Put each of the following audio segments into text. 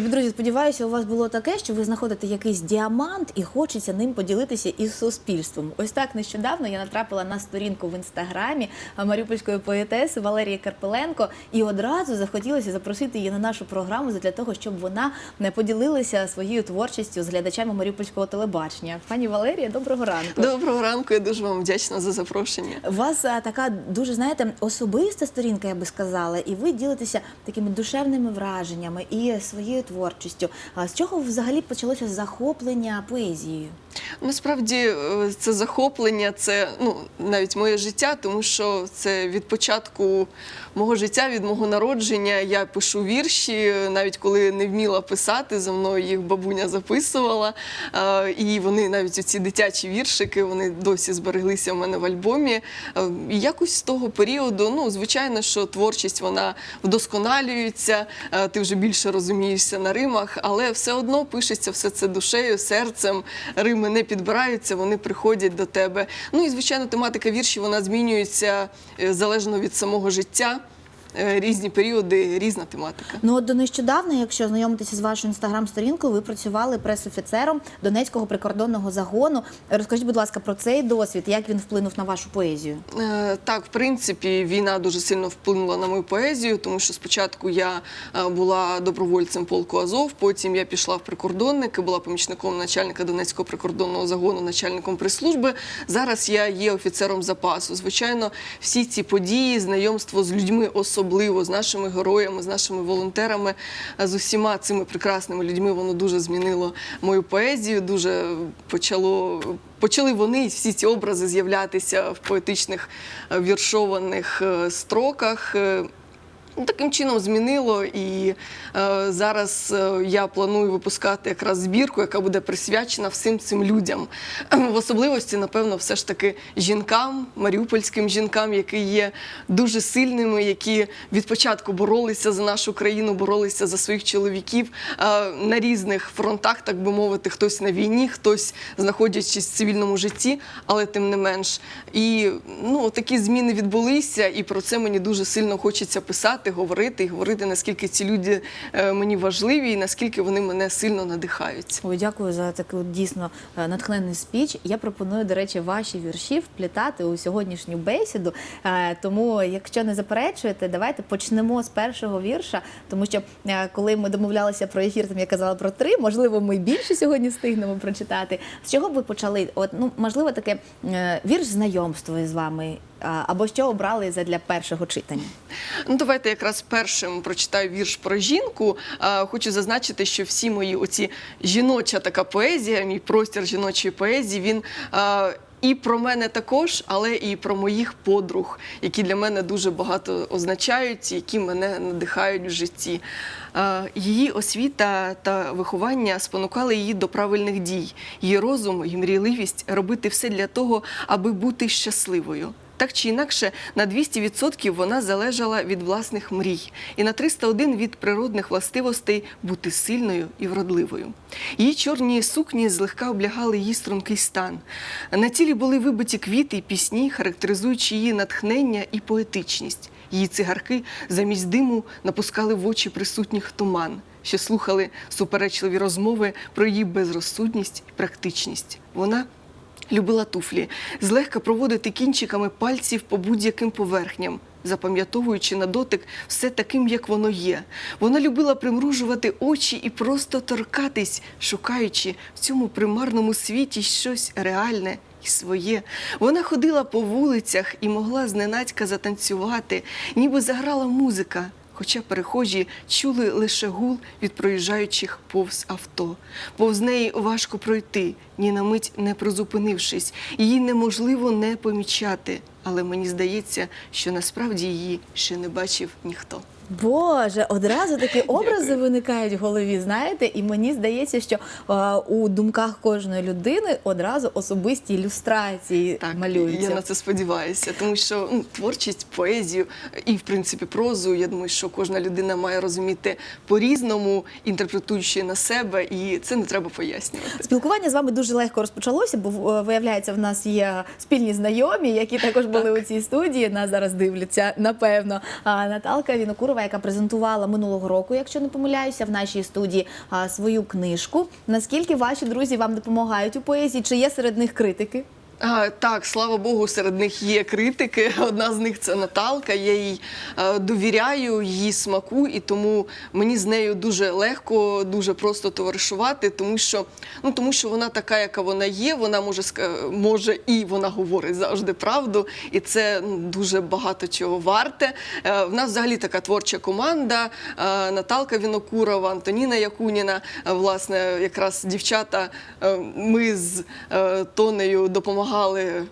Любі друзі, сподіваюся, у вас було таке, що ви знаходите якийсь діамант і хочеться ним поділитися із суспільством. Ось так нещодавно я натрапила на сторінку в інстаграмі маріупольської поетеси Валерії Карпеленко, і одразу захотілося запросити її на нашу програму для того, щоб вона не поділилася своєю творчістю з глядачами маріупольського телебачення. Пані Валерія, доброго ранку. Доброго ранку, я дуже вам вдячна за запрошення. У вас така дуже знаєте особиста сторінка, я би сказала, і ви ділитеся такими душевними враженнями і своєю творчістю. А з чого взагалі почалося захоплення поезією? Насправді е, це захоплення, це ну навіть моє життя, тому що це від початку мого життя, від мого народження. Я пишу вірші, навіть коли не вміла писати, за мною їх бабуня записувала. Е, І вони навіть оці дитячі віршики, вони досі збереглися в мене в альбомі. Е, І якось з того періоду, ну звичайно, що творчість вона вдосконалюється, ти вже більше розумієшся на римах, але все одно пишеться все це душею, серцем. Рими не підбираються, вони приходять до тебе. Ну і звичайно, тематика віршів вона змінюється е, залежно від самого життя. Е, Різні періоди, різна тематика. Ну от до нещодавно, якщо знайомитися з вашою інстаграм-сторінкою, ви працювали пресофіцером Донецького прикордонного загону. Розкажіть, будь ласка, про цей досвід, як він вплинув на вашу поезію? Е, Так, в принципі, війна дуже сильно вплинула на мою поезію, тому що спочатку я е, була добровольцем полку Азов, потім я пішла в прикордонники, була помічником начальника Донецького прикордонного загону, начальником прес-служби. Зараз я є офіцером запасу. Звичайно, всі ці події, знайомство з людьми, особливо з нашими героями, з нашими волонтерами, е, з усіма цими прекрасними людьми, воно дуже змінило мою поезію, дуже почало Почали вони всі ці образи з'являтися в поетичних е, віршованих е, строках. Ну, Таким чином змінило, і е, зараз е, я планую випускати якраз збірку, яка буде присвячена всім цим людям. В особливості, напевно, все ж таки жінкам, маріупольським жінкам, які є дуже сильними, які від початку боролися за нашу країну, боролися за своїх чоловіків е, на різних фронтах, так би мовити, хтось на війні, хтось знаходячись в цивільному житті, але тим не менш. І ну, такі зміни відбулися, і про це мені дуже сильно хочеться писати, говорити і говорити, наскільки ці люди е, мені важливі і наскільки вони мене сильно надихають. Ой, дякую за такий дійсно е, натхненний спіч. Я пропоную, до речі, ваші вірші вплітати у сьогоднішню бесіду. Е, Тому, якщо не заперечуєте, давайте почнемо з першого вірша. Тому що коли ми домовлялися про ефір, там я казала про три, можливо, ми більше сьогодні встигнемо прочитати. З чого б ви почали? От ну можливо, таке вірш знайомства з вами. Або що обрали для першого читання? Ну, давайте якраз першим прочитаю вірш про жінку. Хочу зазначити, що всі мої оці жіноча така поезія, мій простір жіночої поезії, він. І про мене також, але і про моїх подруг, які для мене дуже багато означають, які мене надихають в житті. Її освіта та виховання спонукали її до правильних дій, її розум і мрійливість робити все для того, аби бути щасливою. Так чи інакше, на 200% вона залежала від власних мрій, і на 301 від природних властивостей бути сильною і вродливою. Її чорні сукні злегка облягали її стрункий стан. На тілі були вибиті квіти й пісні, характеризуючи її натхнення і поетичність. Її цигарки замість диму напускали в очі присутніх туман, що слухали суперечливі розмови про її безрозсудність і практичність. Вона Любила туфлі, злегка проводити кінчиками пальців по будь-яким поверхням, запам'ятовуючи на дотик все таким, як воно є. Вона любила примружувати очі і просто торкатись, шукаючи в цьому примарному світі щось реальне і своє. Вона ходила по вулицях і могла зненацька затанцювати, ніби заграла музика. Хоча перехожі чули лише гул від проїжджаючих повз авто. Повз неї важко пройти, ні на мить не призупинившись. Її неможливо не помічати. Але мені здається, що насправді її ще не бачив ніхто. Боже, одразу такі образи Дякую. виникають в голові, знаєте, і мені здається, що е, у думках кожної людини одразу особисті ілюстрації Так, малюються. я на це сподіваюся, тому що ну, творчість, поезію і, в принципі, прозу. Я думаю, що кожна людина має розуміти по-різному, інтерпретуючи на себе, і це не треба пояснювати. Спілкування з вами дуже легко розпочалося, бо е, виявляється, в нас є спільні знайомі, які також були у цій студії. Нас зараз дивляться, напевно. А Наталка Вінокурова Курова, яка презентувала минулого року, якщо не помиляюся, в нашій студії свою книжку. Наскільки ваші друзі вам допомагають у поезії? Чи є серед них критики? А, так, слава Богу, серед них є критики. Одна з них це Наталка. Я їй е, довіряю її смаку, і тому мені з нею дуже легко, дуже просто товаришувати, тому що ну тому що вона така, яка вона є. Вона може може і вона говорить завжди правду, і це ну, дуже багато чого варте. Е, в нас взагалі така творча команда. Е, Наталка Вінокурова, Антоніна Якуніна. Власне, якраз дівчата. Ми з Тонею допомагали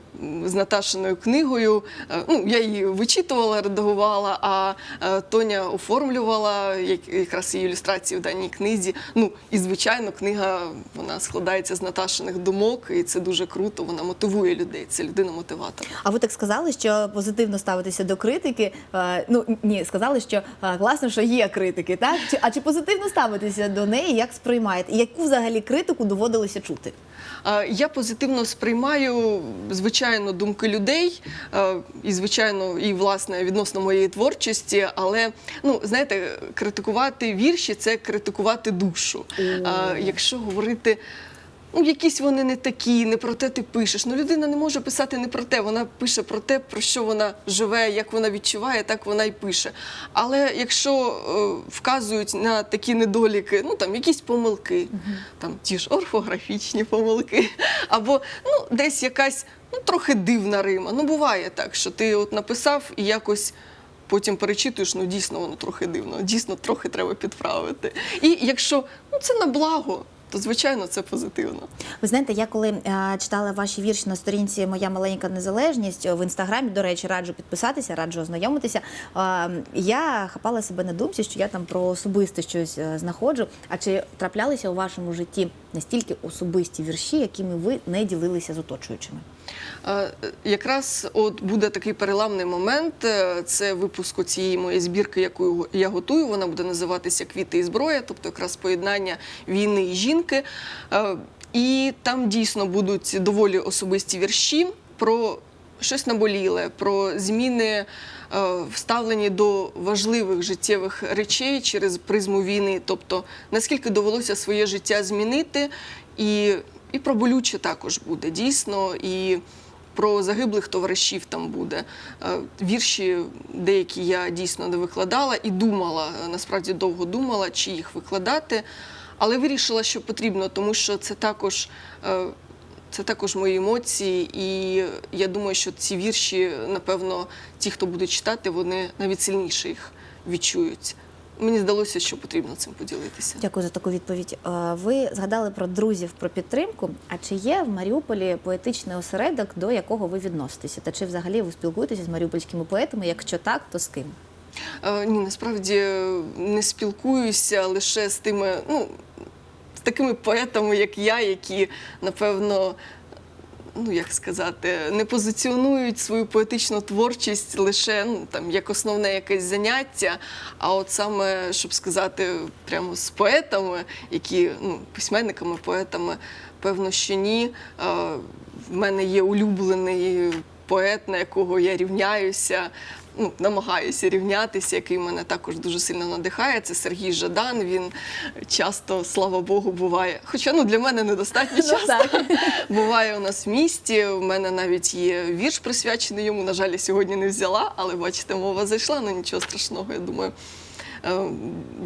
з Наташиною книгою. Е, Ну, я її вичитувала, редагувала, а е, Тоня оформлювала як- якраз її ілюстрації в даній книзі. Ну і звичайно, книга вона складається з Наташиних думок, і це дуже круто. Вона мотивує людей. Це людина-мотиватор. А ви так сказали, що позитивно ставитеся до критики. Е, Ну ні, сказали, що класно, що є критики, так? А чи позитивно ставитеся до неї? Як сприймаєте? Яку взагалі критику доводилося чути? Я позитивно сприймаю, звичайно, думки людей, і звичайно, і власне відносно моєї творчості. Але ну знаєте, критикувати вірші це критикувати душу. Якщо говорити. Ну, якісь вони не такі, не про те ти пишеш. Ну, людина не може писати не про те. Вона пише про те, про що вона живе, як вона відчуває, так вона й пише. Але якщо е, вказують на такі недоліки, ну там якісь помилки, там ті ж орфографічні помилки, або ну, десь якась ну, трохи дивна рима. Ну, буває так, що ти от написав і якось. Потім перечитуєш, ну дійсно воно трохи дивно, дійсно трохи треба підправити. І якщо ну це на благо, то звичайно це позитивно. Ви знаєте, я коли е, читала ваші вірші на сторінці Моя маленька незалежність в інстаграмі, до речі, раджу підписатися, раджу ознайомитися. е, я хапала себе на думці, що я там про особисте щось е, знаходжу. А чи траплялися у вашому житті настільки особисті вірші, якими ви не ділилися з оточуючими? Якраз от буде такий переламний момент. е, Це випуск цієї моєї збірки, яку я готую. Вона буде називатися Квіти і зброя, тобто якраз поєднання війни і жінки. І там дійсно будуть доволі особисті вірші про щось наболіле, про зміни. е, Вставлені до важливих життєвих речей через призму війни, тобто наскільки довелося своє життя змінити, і, і про болюче також буде дійсно, і про загиблих товаришів там буде. Е, Вірші деякі я дійсно не викладала і думала, е, насправді довго думала, чи їх викладати, але вирішила, що потрібно, тому що це також. е, Це також мої емоції, і я думаю, що ці вірші, напевно, ті, хто буде читати, вони навіть сильніше їх відчують. Мені здалося, що потрібно цим поділитися. Дякую за таку відповідь. Е, Ви згадали про друзів, про підтримку. А чи є в Маріуполі поетичний осередок, до якого ви відноситеся? Та чи взагалі ви спілкуєтеся з маріупольськими поетами? Якщо так, то з ким? Е, Ні, насправді е, не спілкуюся лише з тими, ну, з такими поетами, як я, які, напевно, ну як сказати, не позиціонують свою поетичну творчість лише ну, там, як основне якесь заняття. А от саме, щоб сказати, прямо з поетами, які ну, письменниками, поетами, певно, що ні. В мене є улюблений поет, на якого я рівняюся ну, намагаюся рівнятися, який мене також дуже сильно надихає. Це Сергій Жадан. Він часто, слава Богу, буває. Хоча ну, для мене недостатньо Ну, часто. Буває у нас в місті. У мене навіть є вірш присвячений йому. На жаль, я сьогодні не взяла, але бачите, мова зайшла, ну нічого страшного, я думаю. Е,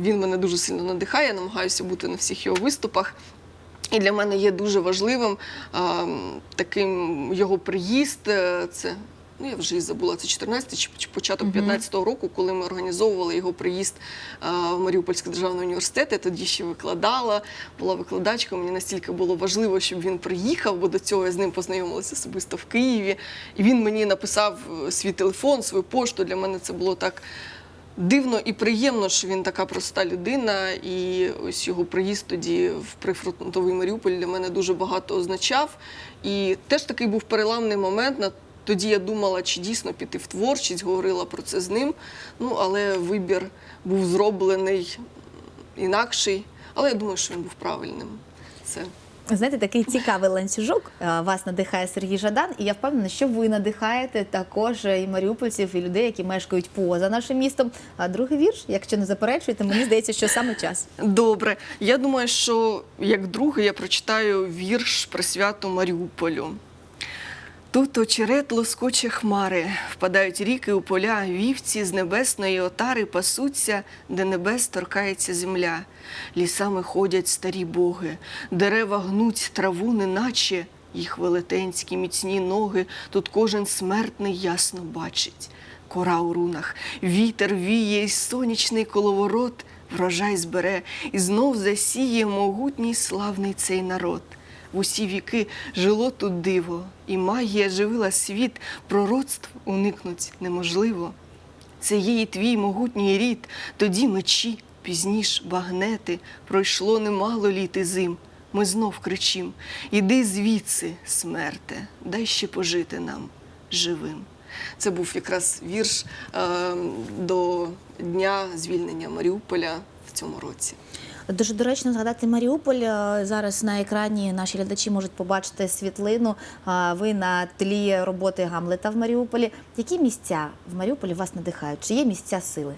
Він мене дуже сильно надихає, я намагаюся бути на всіх його виступах. І для мене є дуже важливим таким його приїзд. е, Це ну я вже і забула, це 14 чи початок 15-го року, коли ми організовували його приїзд в Маріупольський державний університет. Я тоді ще викладала, була викладачкою. Мені настільки було важливо, щоб він приїхав, бо до цього я з ним познайомилася особисто в Києві. І він мені написав е, свій телефон, свою пошту. Для мене це було так. Дивно і приємно, що він така проста людина, і ось його приїзд тоді в прифронтовий Маріуполь для мене дуже багато означав. І теж такий був переламний момент. На тоді я думала, чи дійсно піти в творчість, говорила про це з ним. Ну, але вибір був зроблений інакший. Але я думаю, що він був правильним. Це Знаєте, такий цікавий ланцюжок е, вас надихає Сергій Жадан, і я впевнена, що ви надихаєте також і маріупольців, і людей, які мешкають поза нашим містом. А другий вірш, якщо не заперечуєте, мені здається, що саме час. Добре. Я думаю, що як другий я прочитаю вірш присвяту Маріуполю. Тут очерет лоскоче хмари, впадають ріки у поля, вівці з небесної отари пасуться, де небес торкається земля. Лісами ходять старі боги, дерева гнуть траву, неначе їх велетенські міцні ноги, тут кожен смертний ясно бачить. Кора у рунах, вітер віє, і сонячний коловорот врожай збере, і знов засіє могутній славний цей народ. В усі віки жило тут диво, і магія живила світ, пророцтв уникнуть неможливо. Це і твій могутній рід, тоді мечі, пізніш багнети, пройшло немало літ і зим. Ми знов кричим: Іди звідси, смерте, дай ще пожити нам живим. Це був якраз вірш е, до дня звільнення Маріуполя в цьому році. Дуже доречно згадати Маріуполь. Е, Зараз на екрані наші глядачі можуть побачити світлину. Ви на тлі роботи Гамлета в Маріуполі. Які місця в Маріуполі вас надихають? Чи є місця сили?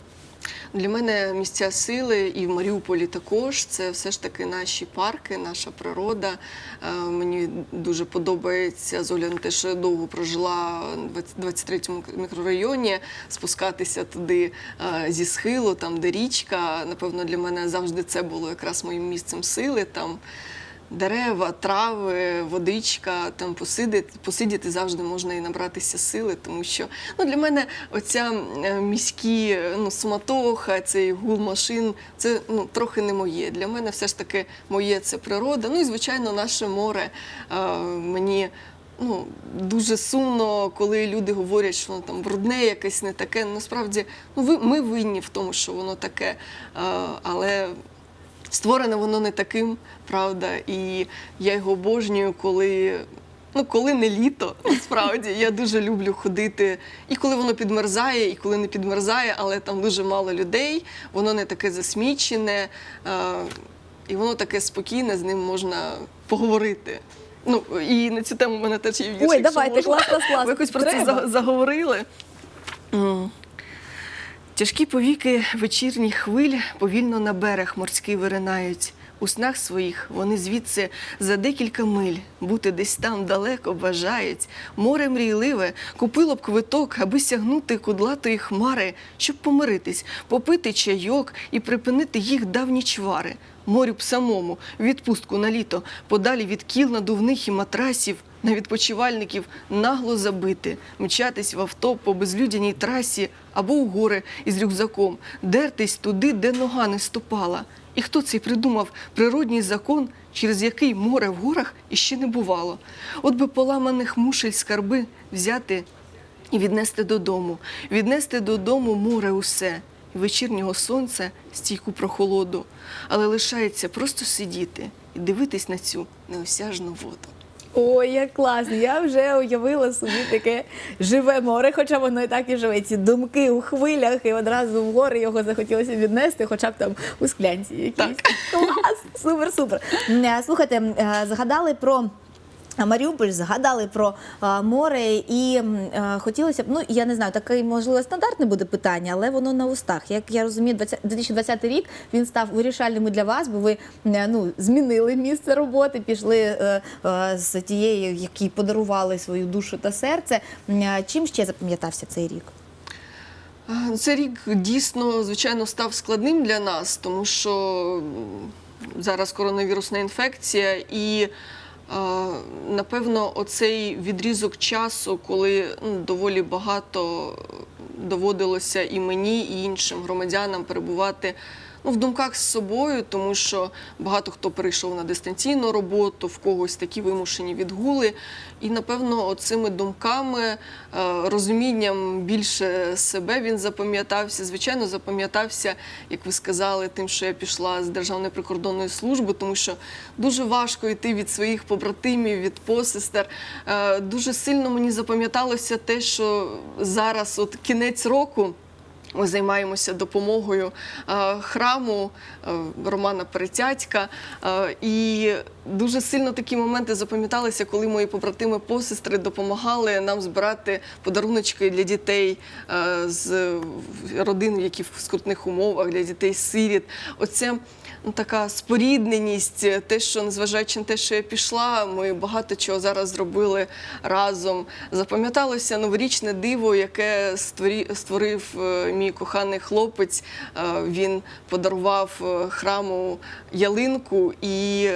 Для мене місця сили і в Маріуполі також це все ж таки наші парки, наша природа. Е, Мені дуже подобається з на те, що я довго прожила в 23-му мікрорайоні, спускатися туди е, зі схилу, там де річка. Напевно, для мене завжди це було якраз моїм місцем сили. Там дерева, трави, водичка, там посидіти, посидіти завжди можна і набратися сили, тому що ну, для мене оця е, міські ну, суматоха, цей гул машин, це ну, трохи не моє. Для мене все ж таки моє це природа. Ну і звичайно, наше море е, мені. Ну, дуже сумно, коли люди говорять, що воно там брудне, якесь не таке. Насправді, ну ви ми винні в тому, що воно таке. Е, але створене воно не таким, правда. І я його обожнюю, коли. Ну, коли не літо, насправді я дуже люблю ходити. І коли воно підмерзає, і коли не підмерзає, але там дуже мало людей, воно не таке засмічене, е, і воно таке спокійне, з ним можна поговорити. Ну і на цю тему в мене теж є вірш. Ой, давайте, можна. клас, клас, клас. Ви якось про це заговорили. Тяжкі повіки вечірніх хвиль повільно на берег морський виринають. У снах своїх вони звідси за декілька миль бути десь там далеко бажають. Море мрійливе купило б квиток, аби сягнути кудлатої хмари, щоб помиритись, попити чайок і припинити їх давні чвари. Морю б самому відпустку на літо, подалі від кіл надувних і матрасів, на відпочивальників нагло забити, мчатись в авто по безлюдяній трасі або у гори із рюкзаком, дертись туди, де нога не ступала. І хто цей придумав природній закон, через який море в горах іще не бувало? От би поламаних мушель скарби взяти і віднести додому, віднести додому море усе, вечірнього сонця, стійку прохолоду, але лишається просто сидіти і дивитись на цю неосяжну воду. Ой, як класно! Я вже уявила собі таке живе море, хоча воно і так і живе. Ці думки у хвилях, і одразу в гори його захотілося віднести, хоча б там у склянці якісь. Так. Клас! Супер, супер. Е, Слухайте, е, згадали про. Маріуполь згадали про море, і хотілося б, ну я не знаю, таке можливо стандартне буде питання, але воно на устах. Як я розумію, 20 2020 рік він став вирішальним для вас, бо ви е, ну змінили місце роботи, пішли е, е, з тією, які подарували свою душу та серце. Чим ще запам'ятався цей рік? Цей рік дійсно, звичайно, став складним для нас, тому що зараз коронавірусна інфекція, і напевно, оцей відрізок часу, коли ну, доволі багато доводилося і мені, і іншим громадянам перебувати. Ну, в думках з собою, тому що багато хто перейшов на дистанційну роботу, в когось такі вимушені відгули. І, напевно, оцими думками, е, розумінням більше себе він запам'ятався. Звичайно, запам'ятався, як ви сказали, тим, що я пішла з Державної прикордонної служби, тому що дуже важко йти від своїх побратимів, від посестер. Е, Дуже сильно мені запам'яталося те, що зараз, от кінець року. Ми займаємося допомогою е, храму е, Романа Перетятька. Е, і дуже сильно такі моменти запам'яталися, коли мої побратими посестри допомагали нам збирати подаруночки для дітей з родин, які в скрутних умовах, для дітей сиріт. Оце така спорідненість, те, що незважаючи на те, що я пішла, ми багато чого зараз зробили разом. Запам'яталося новорічне диво, яке створив е, мій коханий хлопець. Е, Він подарував е, храму ялинку і.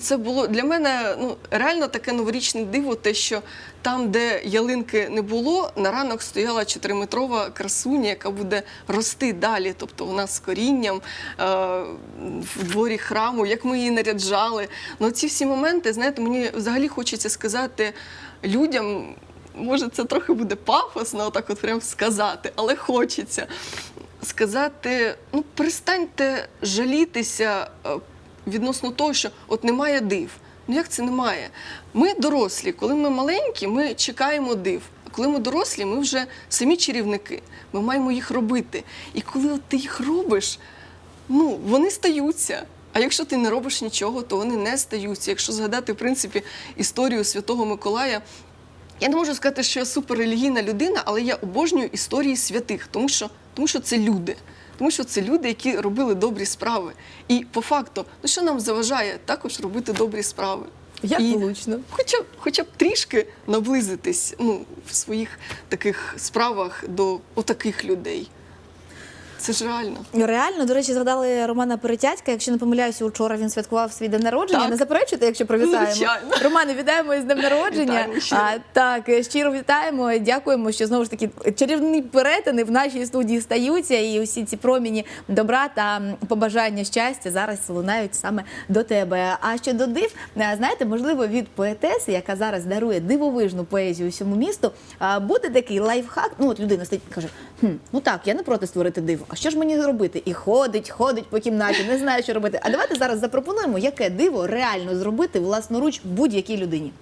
Це було для мене ну реально таке новорічне диво, те, що там, де ялинки не було, на ранок стояла чотириметрова красуня, яка буде рости далі. Тобто вона з корінням е, в дворі храму, як ми її наряджали. Ну, ці всі моменти, знаєте, мені взагалі хочеться сказати людям. Може, це трохи буде пафосно, отак от прям сказати, але хочеться сказати: ну, перестаньте жалітися е, відносно того, що от немає див. Ну як це немає? Ми дорослі, коли ми маленькі, ми чекаємо див. А коли ми дорослі, ми вже самі чарівники. Ми маємо їх робити. І коли от ти їх робиш, ну вони стаються. А якщо ти не робиш нічого, то вони не стаються. Якщо згадати, в принципі, історію Святого Миколая, я не можу сказати, що я суперрелігійна людина, але я обожнюю історії святих, тому що, тому що це люди. Тому що це люди, які робили добрі справи. І по факту, ну що нам заважає також робити добрі справи? Як І влучно. Хоча хоча б трішки наблизитись ну, в своїх таких справах до отаких людей. Це ж реально. Реально, до речі, згадали Романа Перетятька. Якщо не помиляюся, учора він святкував свій день народження. Так. Не заперечуєте, якщо привітаємо? Звичайно. Романе, вітаємо із днем народження. А, так, щиро вітаємо. Дякуємо, що знову ж таки чарівні перетини в нашій студії стаються, і усі ці проміні добра та побажання щастя зараз лунають саме до тебе. А щодо див, е, знаєте, можливо, від поетеси, яка зараз дарує дивовижну поезію усьому місту, буде такий лайфхак. Ну, от людина стоїть і каже: хм, ну так, я не проти створити диво. А що ж мені робити? І ходить, ходить по кімнаті, не знає, що робити. А давайте зараз запропонуємо, яке диво реально зробити власноруч будь-якій людині.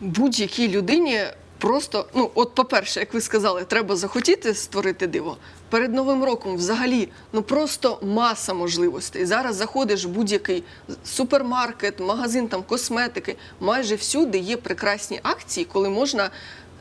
будь-якій людині просто, ну, от, по-перше, як ви сказали, треба захотіти створити диво. Перед Новим роком взагалі ну просто маса можливостей. Зараз заходиш в будь-який супермаркет, магазин там косметики. Майже всюди є прекрасні акції, коли можна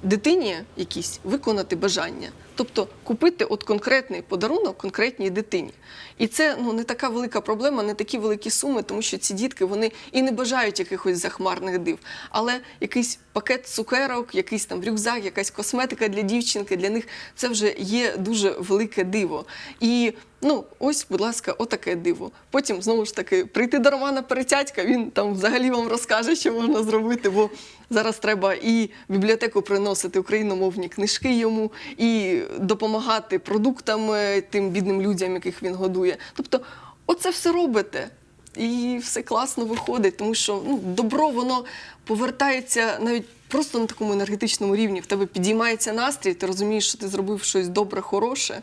дитині якісь виконати бажання. Тобто купити от конкретний подарунок конкретній дитині. І це ну не така велика проблема, не такі великі суми, тому що ці дітки вони і не бажають якихось захмарних див. Але якийсь пакет цукерок, якийсь там рюкзак, якась косметика для дівчинки, для них це вже є дуже велике диво. І ну ось, будь ласка, отаке диво. Потім знову ж таки прийти до Романа Перетятька, він там взагалі вам розкаже, що можна зробити, бо зараз треба і бібліотеку приносити україномовні книжки йому, і допомагати продуктами тим бідним людям, яких він годує. Тобто, оце все робите. І все класно виходить, тому що ну, добро воно повертається навіть просто на такому енергетичному рівні. В тебе підіймається настрій, ти розумієш, що ти зробив щось добре, хороше,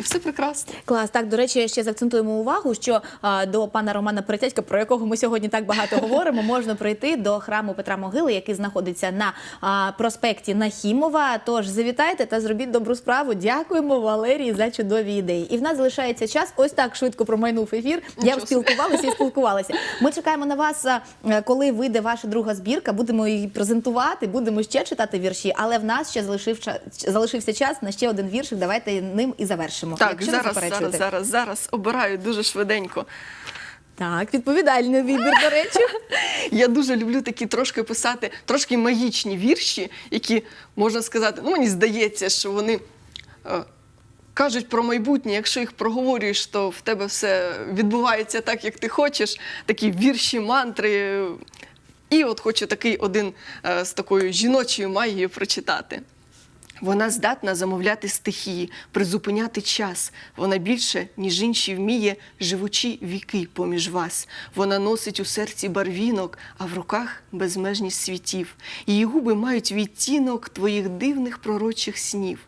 і все прекрасно. Клас, так до речі, ще заакцентуємо увагу, що а, до пана Романа Перетятька, про якого ми сьогодні так багато говоримо, можна прийти до храму Петра Могили, який знаходиться на а, проспекті Нахімова. Тож завітайте та зробіть добру справу. Дякуємо Валерії за чудові ідеї. І в нас залишається час. Ось так швидко промайнув ефір. Я Нічого собі. спілкувалася і спілкувалася. Ми чекаємо на вас, коли вийде ваша друга збірка. Будемо її презентувати, будемо ще читати вірші. Але в нас ще залишив залишився час на ще один віршик. Давайте ним і завершимо. Так, Якщо зараз, зараз, зараз, зараз обираю дуже швиденько. Так, відповідальний вибір, до речі. Я дуже люблю такі трошки писати, трошки магічні вірші, які можна сказати, ну мені здається, що вони е, кажуть про майбутнє. Якщо їх проговорюєш, то в тебе все відбувається так, як ти хочеш. Такі вірші, мантри. І от хочу такий один е, з такою жіночою магією прочитати. Вона здатна замовляти стихії, призупиняти час. Вона більше, ніж інші вміє, живучи віки поміж вас. Вона носить у серці барвінок, а в руках безмежність світів. Її губи мають відтінок твоїх дивних пророчих снів.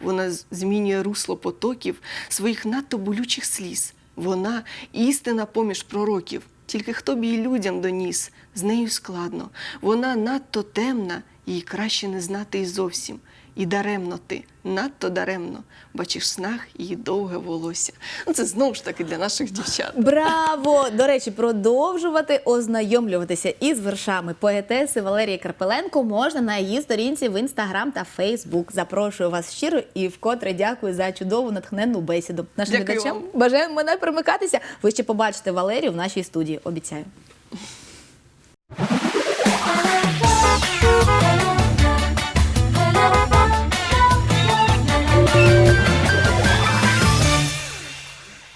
Вона змінює русло потоків своїх надто болючих сліз. Вона істина поміж пророків. Тільки хто б її людям доніс, з нею складно. Вона надто темна її краще не знати і зовсім. І даремно ти, надто даремно, бачиш в снах її довге волосся. Ну, це знову ж таки для наших дівчат. Браво! До речі, продовжувати ознайомлюватися із вершами поетеси Валерії Карпеленко можна на її сторінці в інстаграм та Фейсбук. Запрошую вас щиро і вкотре дякую за чудову натхненну бесіду. Нашим Дякую глядачам вам. бажаємо мене примикатися. Ви ще побачите Валерію в нашій студії. Обіцяю.